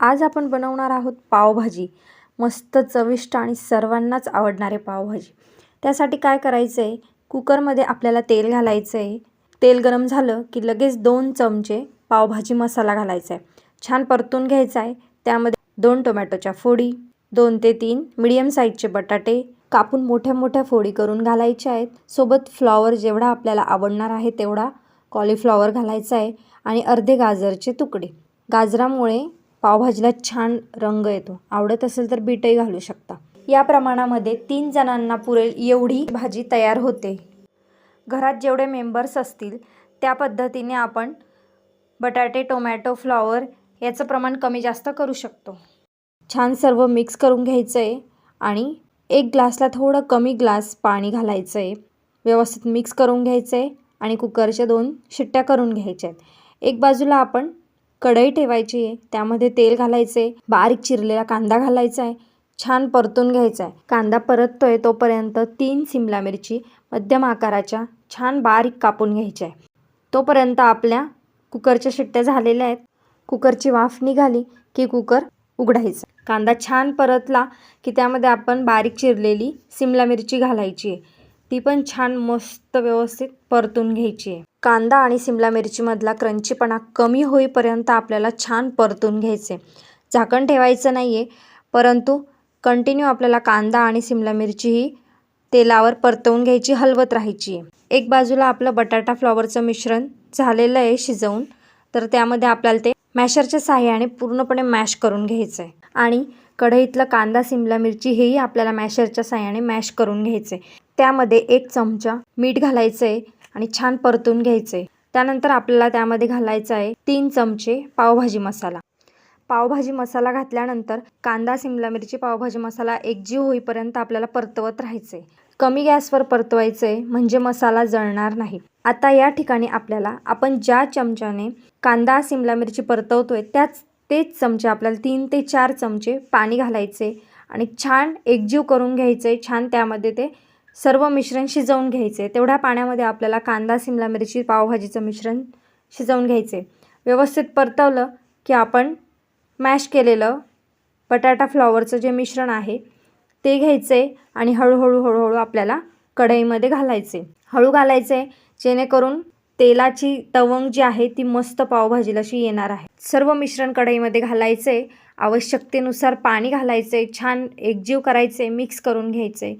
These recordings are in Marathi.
आज आपण बनवणार आहोत पावभाजी. मस्त चविष्ट आणि सर्वांनाच आवडणारे पावभाजी. त्यासाठी काय करायचं आहे कुकरमध्ये आपल्याला तेल घालायचं आहे तेल गरम झालं की लगेच दोन चमचे पावभाजी मसाला घालायचा आहे छान परतून घ्यायचा आहे त्यामध्ये दोन टोमॅटोच्या फोडी दोन ते तीन मिडियम साईजचे बटाटे कापून मोठ्या मोठ्या फोडी करून घालायच्या आहेत. सोबत फ्लॉवर जेवढा आपल्याला आवडणार आहे तेवढा कॉलीफ्लॉवर घालायचा आहे आणि अर्धे गाजरचे तुकडे. गाजरामुळे पावभाजीला छान रंग येतो. आवडत असेल तर बीटही घालू शकता. या प्रमाणामध्ये तीन जणांना पुरेल एवढी भाजी तयार होते. घरात जेवढे मेंबर्स असतील त्या पद्धतीने आपण बटाटे टोमॅटो फ्लॉवर याचं प्रमाण कमी जास्त करू शकतो. छान सर्व मिक्स करून घ्यायचं आहे आणि एक ग्लासला थोडं कमी ग्लास पाणी घालायचं आहे व्यवस्थित मिक्स करून घ्यायचं आहे आणि कुकरच्या दोन शिट्ट्या करून घ्यायच्या आहेत एक बाजूला आपण कढई ठेवायची आहे त्यामध्ये तेल घालायचं आहे बारीक चिरलेला कांदा घालायचा आहे छान परतून घ्यायचा आहे कांदा परततो आहे तोपर्यंत तीन सिमला मिरची मध्यम आकाराच्या छान बारीक कापून घ्यायच्या आहे तोपर्यंत आपल्या कुकरच्या शिट्ट्या झालेल्या आहेत. कुकरची वाफ निघाली की कुकर उघडायचा. कांदा छान परतला की त्यामध्ये आपण बारीक चिरलेली सिमला मिरची घालायची आहे. ती पण छान मस्त व्यवस्थित परतून घ्यायची. आहे कांदा आणि सिमला मिरचीमधला क्रंचीपणा कमी होईपर्यंत आपल्याला छान परतून घ्यायचे. झाकण ठेवायचं नाही आहे परंतु कंटिन्यू आपल्याला कांदा आणि सिमला मिरची ही तेलावर परतवून घ्यायची हलवत राहायची. एक बाजूला आपलं बटाटा फ्लॉवरचं मिश्रण झालेलं आहे शिजवून तर त्यामध्ये आपल्याला ते मॅशरच्या साह्याने पूर्णपणे मॅश करून घ्यायचं आहे आणि कढईतलं कांदा सिमला मिरची हेही आपल्याला मॅशरच्या साह्याने मॅश करून घ्यायचं त्यामध्ये एक चमचा मीठ घालायचं आहे आणि छान परतून घ्यायचं आहे त्यानंतर आपल्याला त्यामध्ये घालायचं आहे तीन चमचे पावभाजी मसाला. पावभाजी मसाला घातल्यानंतर कांदा सिमला मिरची पावभाजी मसाला एकजीव होईपर्यंत आपल्याला परतवत राहायचं आहे कमी गॅसवर परतवायचं आहे म्हणजे मसाला जळणार नाही. आता या ठिकाणी आपल्याला आपण ज्या चमच्याने कांदा सिमला मिरची परतवतोय त्याच तेच चमचे आपल्याला तीन ते चार चमचे पाणी घालायचे आणि छान एकजीव करून घ्यायचं छान त्यामध्ये ते सर्व मिश्रण शिजवून घ्यायचे. तेवढ्या पाण्यामध्ये आपल्याला कांदा सिमला मिरची पावभाजीचं मिश्रण शिजवून घ्यायचे. व्यवस्थित परतवलं की आपण मॅश केलेलं बटाटा फ्लॉवरचं जे मिश्रण आहे ते घ्यायचे आणि हळूहळू हळूहळू आपल्याला कढईमध्ये घालायचे. हळू घालायचे जेणेकरून तेलाची तवंग जी आहे ती मस्त पावभाजीला अशी येणार आहे. सर्व मिश्रण कढईमध्ये घालायचे. आवश्यकतेनुसार पाणी घालायचे. छान एकजीव करायचे मिक्स करून घ्यायचे.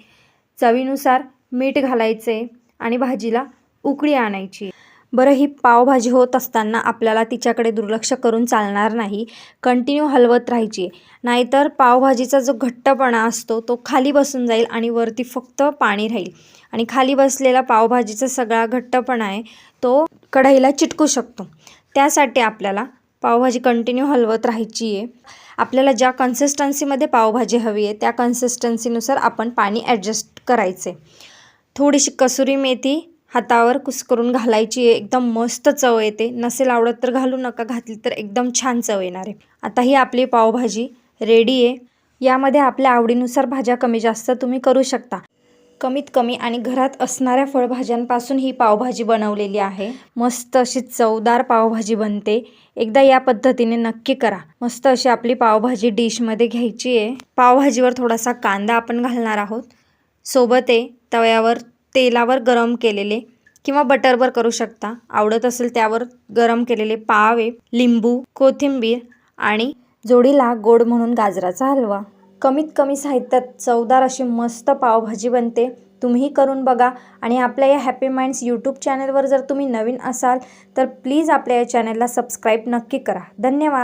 चवीनुसार मीठ घालायचे आणि भाजीला उकळी आणायची. बरं ही पावभाजी होत असताना आपल्याला तिच्याकडे दुर्लक्ष करून चालणार नाही. कंटिन्यू हलवत राहायची. नाहीतर पावभाजीचा जो घट्टपणा असतो तो खाली बसून जाईल आणि वरती फक्त पाणी राहील. आणि खाली बसलेला पावभाजीचा सगळा घट्टपणा आहे तो कढईला चिटकू शकतो. त्यासाठी आपल्याला पावभाजी कंटिन्यू हलवत राहायची आहे आपल्याला ज्या कन्सिस्टन्सीमध्ये पावभाजी हवी आहे त्या कन्सिस्टन्सीनुसार आपण पाणी ॲडजस्ट करायचे थोडीशी कसुरी मेथी हातावर कुस्करून घालायची आहे एकदम मस्त चव येते. नसेल आवडत तर घालू नका घातली तर एकदम छान चव येणार आहे. आता ही आपली पावभाजी रेडी आहे. यामध्ये आपल्या आवडीनुसार भाज्या कमी जास्त तुम्ही करू शकता. कमीत कमी आणि घरात असणाऱ्या फळभाज्यांपासून ही पावभाजी बनवलेली आहे. मस्त अशी चवदार पावभाजी बनते. एकदा या पद्धतीने नक्की करा. मस्त अशी आपली पावभाजी डिशमध्ये घ्यायची आहे. पावभाजीवर थोडासा कांदा आपण घालणार आहोत. सोबत आहे तव्यावर तेलावर गरम केलेले किंवा बटरवर करू शकता. आवडत असेल त्यावर गरम केलेले पाव आहे लिंबू कोथिंबीर आणि जोडीला गोड म्हणून गाजराचा हलवा. कमीत कमी साहित्यात चवदार अशी मस्त पावभाजी बनते. तुम्ही करून बघा. आणि आपल्या या हॅपी माइंड्स यूट्यूब चॅनलवर जर तुम्ही नवीन असाल तर प्लीज आपल्या या चॅनलला सबस्क्राईब नक्की करा. धन्यवाद.